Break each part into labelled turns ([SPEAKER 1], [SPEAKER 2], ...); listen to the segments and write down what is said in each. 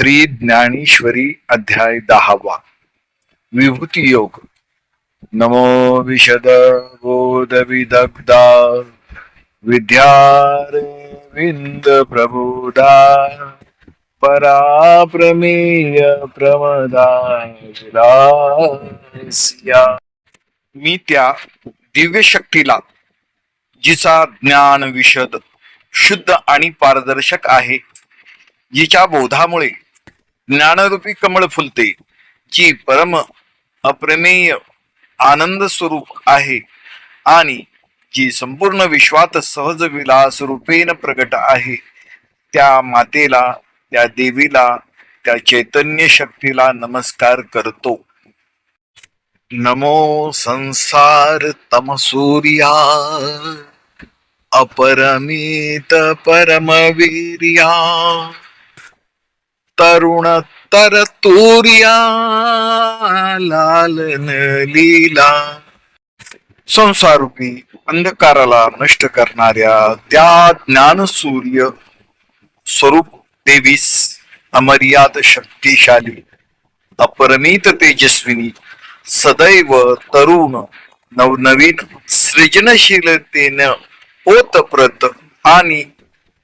[SPEAKER 1] श्री ज्ञानेश्वरी अध्याय दहावा. विभूती योग. नमो विशद बोध विदग्धा. विद्यारविंद प्रबोधा. पराप्रमेय प्रमदा विलासिया. मी त्या दिव्य शक्तीला जिचा ज्ञान विशद शुद्ध आणि पारदर्शक आहे जिच्या बोधामुळे ज्ञानरूपी कमळ फुलते जी परम अप्रमेय आनंद स्वरूप आहे आणि जी संपूर्ण विश्वात सहज विलास रूपेन प्रगट आहे. त्या मातेला त्या देवीला त्या चैतन्य शक्तीला नमस्कार करतो. नमो संसार तमसूर्या अपरमित परमवीर्या. तरुण तर तूर्या लालन लीला संसारूपी अंधकाराला नष्ट करणाऱ्या त्या ज्ञान सूर्य स्वरूप देवीस अमर्याद शक्तिशाली अपरमित तेजस्विनी सदैव तरुण नवनवीन सृजनशीलतेनं ओतप्रत आणि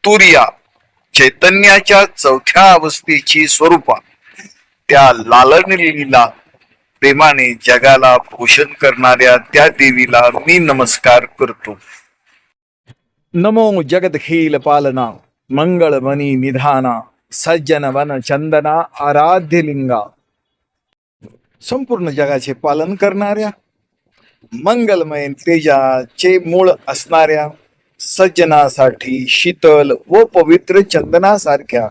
[SPEAKER 1] तुर्या. चैतन्याच्या चौथ्या अवस्थेची स्वरूपा. त्या लालनलीला प्रेमाने जगाला पोषण करणाऱ्या त्या देवीला मी नमस्कार करतो. नमो जगदखील पालना मंगळमणी निधाना सज्जन वन चंदना आराध्य लिंगा. संपूर्ण जगाचे पालन करणाऱ्या मंगलमय तेजाचे मूळ असणाऱ्या सज्जनासाठी शीतल व पवित्र चंदनासारख्या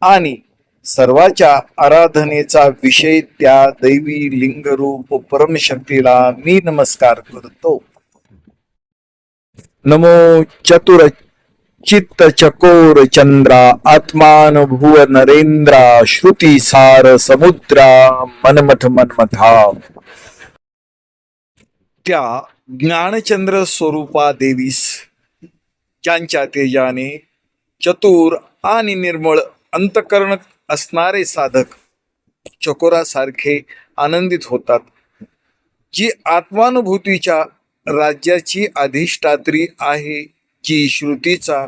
[SPEAKER 1] आणि सर्वाच्या आराधनेचा विषय त्या दैवी लिंगरूप परमशक्तीला मी नमस्कार करतो. नमो चतुर चित्त चकोर चंद्रा आत्मान भुव नरेंद्रा श्रुती सार समुद्रा मनमथ मनमथा. त्या ज्ञानचंद्र स्वरूपा देवीस ज्यांच्या तेजाने चतुर आणि निर्मळ अंतकरण असणारे साधक चकोरासारखे आनंदित होतात जी आत्मानुभूतीच्या राज्याची अधिष्ठात्री आहे जी श्रुतीचा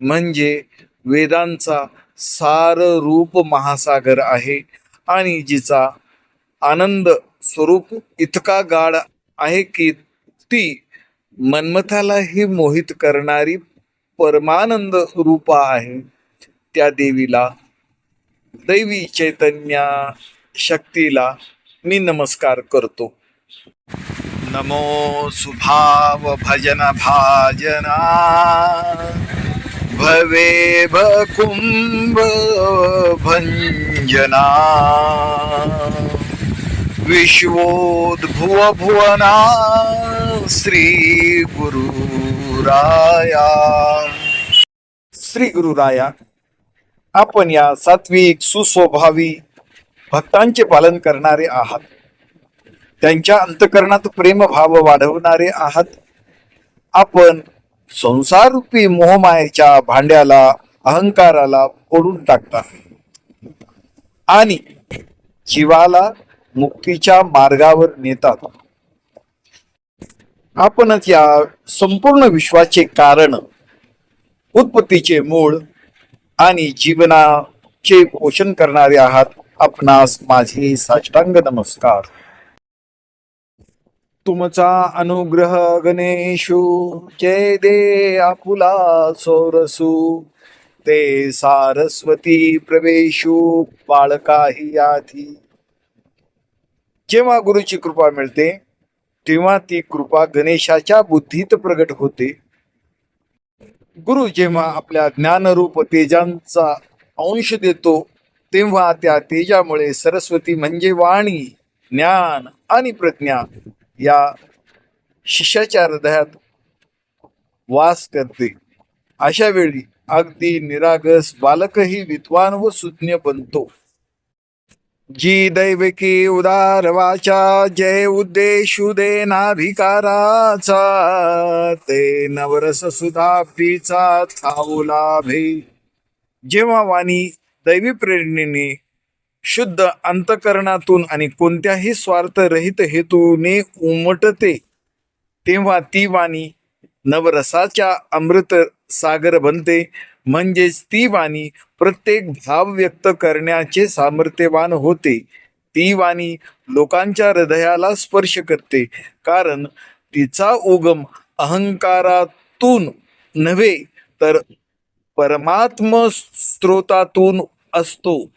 [SPEAKER 1] म्हणजे वेदांचा सार रूप महासागर आहे आणि जिचा आनंद स्वरूप इतका गाढ आहे की ती मन्मथालाही मोहित करणारी परमानंद रूपा आहे. त्या देवीला दैवी चैतन्या शक्तीला मी नमस्कार करतो. नमो सुभाव भजन भाजना भवे भकुंभ भंजना विश्वोद्भुव भुवना श्री गुरुराया श्री गुरुराया आपण या सात्विक सुस्वभावी भक्तांचे पालन करणारे आहात. त्यांच्या अंतकरणात प्रेमभाव वाढवणारे आहात. आपण संसाररूपी मोहमायेच्या भांड्याला अहंकाराला फोडून टाकता. आणि जीवाला मुक्तीच्या मार्गावर नेतात. आपणच या संपूर्ण विश्वाचे कारण उत्पत्तीचे मूळ आणि जीवनाचे पोषण करणारे आहात आपणास माझे साष्टांग नमस्कार. तुमचा अनुग्रह गणेशू जय दे आपुला सोरसू ते सारस्वती प्रवेशू बाळकाही आधी. जेव्हा गुरुची कृपा मिळते तेव्हा ती कृपा गणेशाच्या बुद्धीत प्रगट होते. गुरु जेव्हा आपल्या ज्ञानरूप तेजांचा अंश देतो तेव्हा त्या तेजामुळे सरस्वती म्हणजे वाणी ज्ञान आणि प्रज्ञा या शिष्याच्या हृदयात वास करते. अशा वेळी अगदी निरागस बालकही विद्वान व सुज्ञ बनतो. जी दैवकी उदार वाचा जय उद्देशु देनाभिकाराचा ते नवरस सुधापीचा थावला भे. जेव्हा वाणी दैवी प्रेरणेने शुद्ध अंतकरणातून आणि कोणत्याही स्वार्थरहित हेतूने उमटते तेव्हा ती वाणी नवरसाच्या अमृत सागर बनते. म्हणजेच ती वाणी प्रत्येक भाव व्यक्त करण्याचे सामर्थ्यवान होते. ती वाणी लोकांच्या हृदयाला स्पर्श करते. कारण तिचा उगम अहंकारातून नव्हे तर परमात्म स्त्रोतातून असतो.